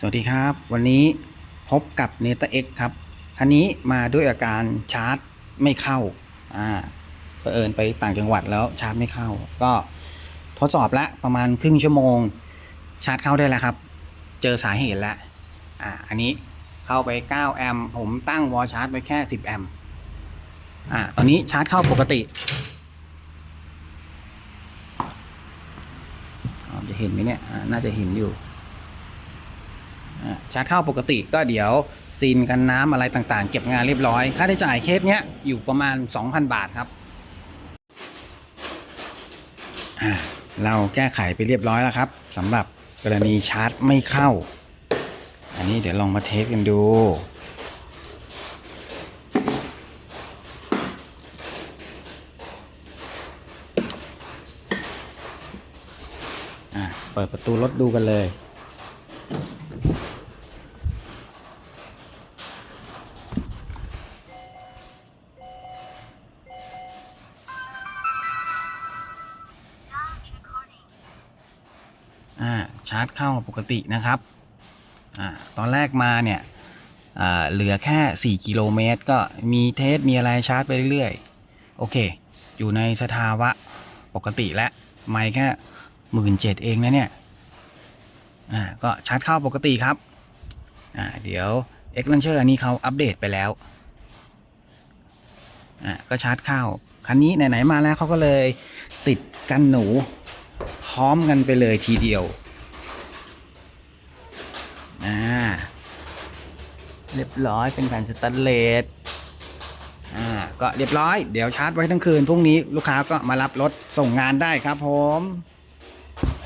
สวัสดีครับ วันนี้พบกับเนต้าเอ็กครับ คันนี้มาด้วยอาการชาร์จไม่เข้า อ่าเผอิญไปต่างจังหวัดแล้วชาร์จไม่เข้า ก็ทดสอบล้วประมาณครึ่งชั่วโมง ชาร์จเข้าได้แล้วครับ เจอสาเหตุแล้วอ่า อันนี้เข้าไป 9 แอมป์ผมตั้งวอลชาร์จไว้แค่ 10 แอมป์อ่า ตอนนี้ชาร์จเข้าปกติจะเห็นไหมเนี่ย น่าจะเห็นอยู่ ชาร์จเข้าปกติก็เดี๋ยวซีนกันน้ำอะไรต่างๆ เก็บงานเรียบร้อย ค่าใช้จ่ายเคสเนี้ยอยู่ประมาณ 2,000 บาทครับเราแก้ไขไปเรียบร้อยแล้วครับสำหรับกรณีชาร์จไม่เข้า อันนี้เดี๋ยวลองมาเทสกันดูอ่าเปิดประตูรถดูกันเลย อ่าชาร์จเข้าปกตินะครับอ่าตอนแรกมาเนี่ยอ่าเหลือแค่ 4 กิโลเมตร ก็มีเทสมีอะไรชาร์จไปเรื่อยๆ โอเค อยู่ในสภาวะปกติและไม่แค่หมื่นเจ็ดเองนะเนี่ยอ่าก็ชาร์จเข้าปกติครับอ่าเดี๋ยว X Launcher อันนี้เขาอัปเดตไปแล้วอ่าก็ชาร์จเข้าคันนี้ไหนๆมาแล้วเขาก็เลยติดกันหนู พร้อมกันไปเลยทีเดียวอ่าเรียบร้อยเป็นแผ่นสแตนเลสอ่าก็เรียบร้อย เดี๋ยวชาร์จไว้ทั้งคืนพรุ่งนี้ลูกค้าก็มารับรถส่งงานได้ครับผม